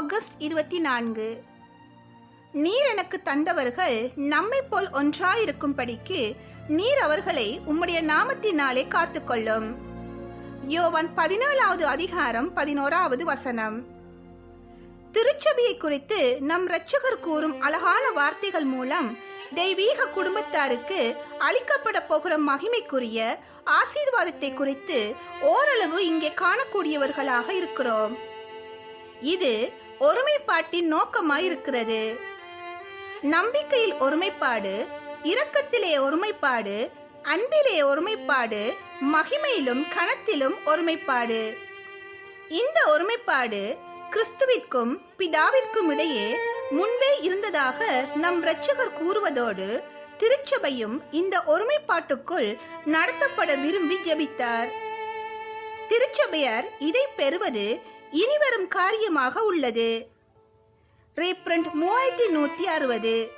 August இருபத்தி நான்கு. நீர் எனக்கு தந்தவர்கள் நம்மை போல் ஒன்றாயிருக்கும்படிக்கு நீர் அவர்களை உம்முடைய நாமத்தினாலே காத்துக்கொள்ளும். யோவான் பதினேழாவது அதிகாரம் பதினோராவது வசனம். திருச்சபையை குறித்து நம் இரட்சகர் கூறும் அழகான வார்த்தைகள் மூலம் தெய்வீக குடும்பத்தாருக்கு அளிக்கப்பட போகிற மகிமைக்குரிய ஆசீர்வாதத்தை குறித்து ஓரளவு இங்கே காணக்கூடியவர்களாக இருக்கிறோம். இது ஒருமைப்பாட்டின் நோக்கமாய் இருக்கிறது நம்பிக்கையில் ஒருமைப்பாடு இரக்கத்திலே ஒருமைப்பாடு அன்பிலே ஒருமைப்பாடு மகிமையிலும் கணத்திலும் ஒருமைப்பாடு. இந்த ஒருமைப்பாடு கிறிஸ்துவிற்கும் பிதாவிற்கும் இடையே முன்பே இருந்ததாக நம் இரட்சகர் கூறுவதோடு திருச்சபையும் இந்த ஒருமைப்பாட்டுக்குள் நடத்தப்பட விரும்பி ஜெபித்தார். திருச்சபையர் இதை பெறுவது இனிவரும் காரியமாக உள்ளது. ரீப்ரண்ட் மூவாயிரத்தி நூத்தி அறுபது.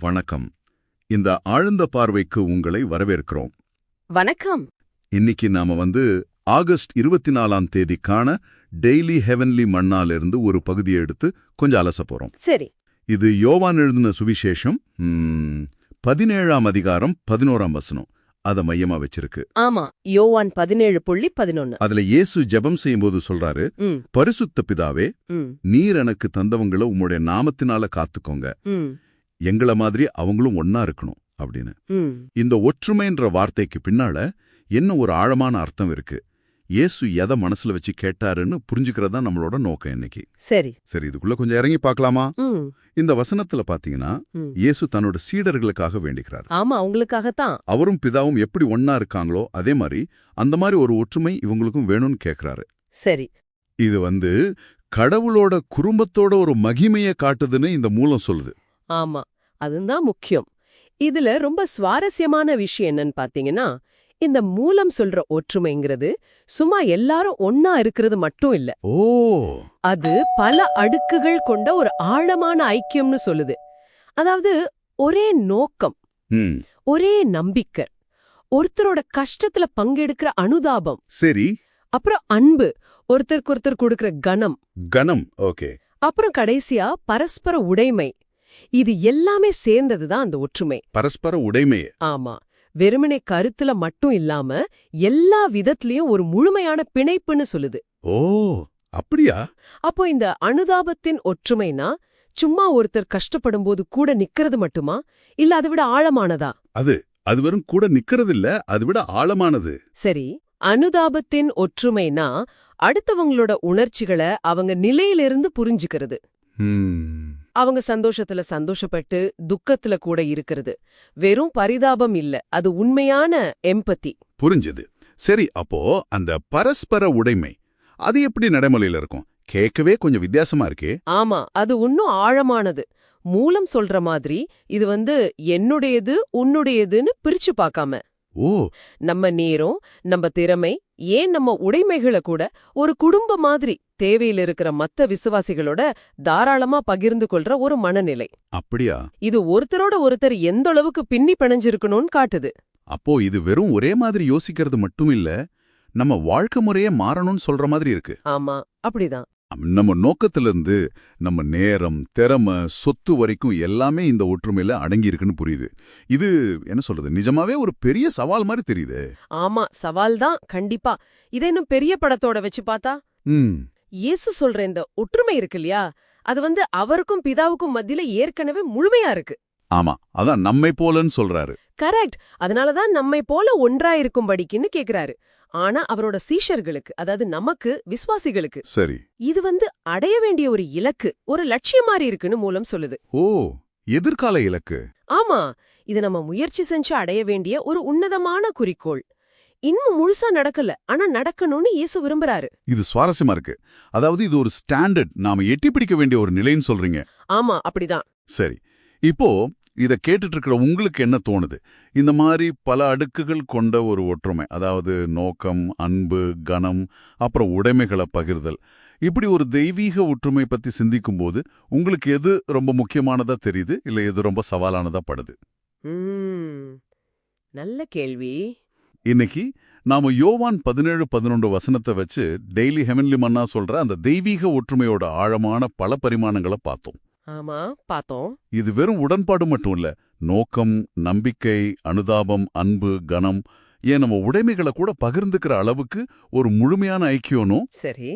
வணக்கம். இந்த ஆழ்ந்த பார்வைக்கு உங்களை வரவேற்கிறோம். வணக்கம். இன்னைக்கு நாம வந்து ஆகஸ்ட் இருபத்தி நாலாம் தேதிக்கான டெய்லி ஹெவன்லி மண்ணாலிருந்து ஒரு பகுதியை எடுத்து கொஞ்சம் அலச போறோம். சரி. இது யோவான் எழுதின சுவிசேஷம் பதினேழாம் அதிகாரம் பதினோராம் வசனம். அத மையமா வச்சிருக்கு. ஆமா யோவான் பதினேழு புள்ளி பதினொன்னு. அதுல இயேசு ஜெபம் செய்யும்போது சொல்றாரு பரிசுத்த பிதாவே நீர் எனக்கு தந்தவங்கள உம்முடைய நாமத்தினால காத்துக்கோங்க. எங்கள மாதிரி அவங்களும் ஒன்னா இருக்கணும் அப்படின்னு. இந்த ஒற்றுமைன்ற வார்த்தைக்கு பின்னால என்ன ஒரு ஆழமான அர்த்தம் இருக்கு? இயேசு எதை மனசுல வச்சு கேட்டாருன்னு புரிஞ்சுக்கிறது நம்மளோட நோக்கம் இன்னைக்கு. சரி. சரி இதுக்குள்ள கொஞ்சம் இறங்கி பார்க்கலாமா? ம். இந்த வசனத்துல பாத்தீங்கன்னா. இயேசு தன்னோட சீடர்களுக்காக வேண்டிக்கிறார். ஆமா அவங்களுக்காகத்தான். அவரும் பிதாவும் எப்படி ஒன்னா இருக்காங்களோ அதே மாதிரி அந்த மாதிரி ஒரு ஒற்றுமை இவங்களுக்கும் வேணும்னு கேக்குறாரு. சரி. இது வந்து கடவுளோட குடும்பத்தோட ஒரு மகிமையை காட்டுதுன்னு இந்த மூலம் சொல்லுது. ஆமா அதுதான் முக்கியம். இதுல ரொம்ப சுவாரஸ்யமான விஷயம் என்னன்னு பாத்தீங்கன்னா இந்த மூலம் சொல்ற ஒற்றுமைங்கிறது சும்மா எல்லாரும் ஒன்னா இருக்கிறது மட்டும் இல்ல. ஓ. அது பல அடுக்குகள் கொண்ட ஒரு ஆழமான ஐக்கியம்னு சொல்லுது. அதாவது ஒரே நோக்கம் ஒரே நம்பிக்கை ஒருத்தரோட கஷ்டத்துல பங்கெடுக்கிற அனுதாபம் சரி. அப்புறம் அன்பு ஒருத்தருக்கு ஒருத்தர் கொடுக்கிற கணம் கணம் ஓகே. அப்புறம் கடைசியா பரஸ்பர உடைமை. இது எல்லாமே சேர்ந்ததுதான் அந்த ஒற்றுமை. பரஸ்பர உடைமையே. ஆமா. வெறுமனே கருத்துல மட்டும் இல்லாம எல்லா விதத்திலயும் ஒரு முழுமையான பிணைப்புன்னு சொல்லுது. ஓ அப்படியா? அப்போ இந்த அனுதாபத்தின் ஒற்றுமைனா சும்மா ஒருத்தர் கஷ்டப்படும் போது கூட நிக்கிறது மட்டுமா? இல்ல அதை விட ஆழமானதா? அது அது வெறும் கூட நிக்கிறது இல்ல அது விட ஆழமானது. சரி அனுதாபத்தின் ஒற்றுமைனா அடுத்தவங்களோட உணர்ச்சிகளை அவங்க நிலையிலிருந்து புரிஞ்சுக்கிறது. அவங்க சந்தோஷத்துல சந்தோஷப்பட்டு துக்கத்துல கூட இருக்கிறது. வெறும் பரிதாபம் இல்ல அது உண்மையான எம்பத்தி புரிஞ்சது. சரி அப்போ அந்த பரஸ்பர உடைமை அது எப்படி நடைமுறையில இருக்கும்? கேட்கவே கொஞ்சம் வித்தியாசமா இருக்கே. ஆமா அது இன்னும் ஆழமானது. மூலம் சொல்ற மாதிரி இது வந்து என்னுடையது உன்னுடையதுன்னு பிரிச்சு பார்க்காம. ஓ. நம்ம நேரம் நம்ம திறமை ஏன் நம்ம உடைமைகளை கூட ஒரு குடும்ப மாதிரி தேவையில் இருக்கிற மத்த விசுவாசிகளோட தாராளமா பகிர்ந்து கொள்ற ஒரு மனநிலை. அப்படியா? இது ஒருத்தரோட ஒருத்தர் எந்த அளவுக்கு பின்னி பிணைஞ்சிருக்கணும்னு காட்டுது. அப்போ இது வெறும் ஒரே மாதிரி யோசிக்கிறது மட்டும் இல்ல நம்ம வாழ்க்கை முறையே மாறணும்னு சொல்ற மாதிரி இருக்கு. ஆமா அப்படிதான். நம்ம நோக்கத்திலிருந்து நம்ம நேரம் திறமை சொத்து வரைக்கும் எல்லாமே இந்த ஒற்றுமையில அடங்கி இருக்குன்னு புரியுது. இது என்ன சொல்றது? நிஜமாவே ஒரு பெரிய சவால் மாதிரி தெரியுது. ஆமா சவால் தான் கண்டிப்பா. இதை இன்னும் பெரிய படத்தோட வச்சு பார்த்தா இயேசு சொல்ற இந்த ஒற்றுமை இருக்கு இல்லையா? அது வந்து அவருக்கும் பிதாவுக்கும் மத்தியில ஏற்கனவே முழுமையா இருக்கு. ஆமா அதான் நம்மை போலன்னு சொல்றாரு. கரெக்ட். அதனாலதான் நம்மை போல ஒன்றா இருக்கும்படிக்குன்னு கேக்குறாரு. ஆனா அவரோட சீஷர்களுக்கு அதாவது நமக்கு விசுவாசிகளுக்கு சரி. இது வந்து அடைய வேண்டிய ஒரு இலக்கு ஒரு லட்சியம் மாதிரி இருக்குன்னு மூலம் சொல்லுது. ஓ எதிர்கால இலக்கு. ஆமா இது நம்ம முயற்சி செஞ்சு அடைய வேண்டிய ஒரு உன்னதமான குறிக்கோள். இன்னும் முழுசா நடக்கல ஆனா நடக்கணும்னு இயேசு விரும்புறாரு. இது சுவாரஸ்யமா இருக்கு. அதாவது இது ஒரு ஸ்டாண்டர்ட் நாம எட்டி பிடிக்க வேண்டிய ஒரு நிலைன்னு சொல்றீங்க. ஆமா அப்படிதான். சரி. இப்போ இத கேட்டுட்டு இருக்கிற உங்களுக்கு என்ன தோணுது? இந்த மாதிரி பல அடுக்குகள் கொண்ட ஒரு ஒற்றுமை அதாவது நோக்கம் அன்பு கனம் அப்புறம் உடைமைகளை பகிர்தல். இப்படி ஒரு தெய்வீக ஒற்றுமை பத்தி சிந்திக்கும்போது உங்களுக்கு எது ரொம்ப முக்கியமானதா தெரியுது? இல்ல எது ரொம்ப சவாலானதா படுது? நல்ல கேள்வி. இன்னைக்கு நாம யோவான் பதினேழு பதினொன்று வசனத்தை வச்சு டெய்லி ஹெவன்லி மன்னா சொல்ற அந்த தெய்வீக ஒற்றுமையோட ஆழமான பல பரிமாணங்களை பார்த்தோம். ஆமா பார்த்தோம். இது வெறும் உடன்பாடு மட்டும் இல்ல. நோக்கம் நம்பிக்கை அனுதாபம் அன்பு கனம் ஏன் நம்ம உடைமைகளை கூட பகிர்ந்துக்கிற அளவுக்கு ஒரு முழுமையான ஐக்கியனும் சரி.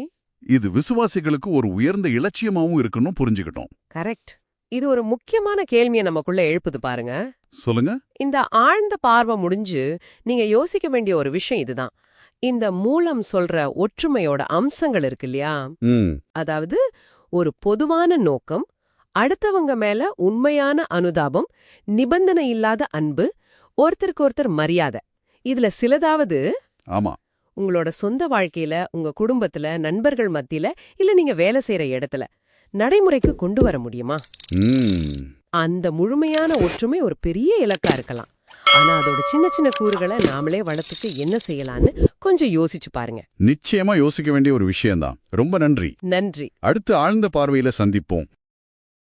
இது விசுவாசிகளுக்கு ஒரு உயர்ந்த இலட்சியமாவும் இருக்குன்னு புரிஞ்சுக்கிட்டோம். கரெக்ட். இது ஒரு முக்கியமான கேள்வியை நமக்குள்ள எழுப்புது பாருங்க. சொல்லுங்க. இந்த ஆழ்ந்த பார்வை முடிஞ்சு நீங்க யோசிக்க வேண்டிய ஒரு விஷயம் இதுதான். இந்த மூலம் சொல்ற ஒற்றுமையோட அம்சங்கள் இருக்கு இல்லையா? அதாவது ஒரு பொதுவான நோக்கம் அடுத்தவங்க மேல உண்மையான அனுதாபம் நிபந்தனை இல்லாத அன்பு ஒருத்தருக்கு ஒருத்தர் மரியாதை. இதுல சிலதாவது ஆமா. உங்களோட சொந்த வாழ்க்கையில உங்க குடும்பத்துல நண்பர்கள் மத்தியில இல்ல நீங்க வேலை செய்யற இடத்துல நடைமுறைக்கு கொண்டு வர முடியுமா? அந்த முழுமையான ஒற்றுமை ஒரு பெரிய இலக்கா இருக்கலாம். ஆனா அதோட சின்ன சின்ன கூறுகளை நாமளே வளர்த்துக்கு என்ன செய்யலான்னு கொஞ்சம் யோசிச்சு பாருங்க. நிச்சயமா யோசிக்க வேண்டிய ஒரு விஷயம்தான். ரொம்ப நன்றி. நன்றி. அடுத்து ஆழ்ந்த பார்வையில சந்திப்போம்.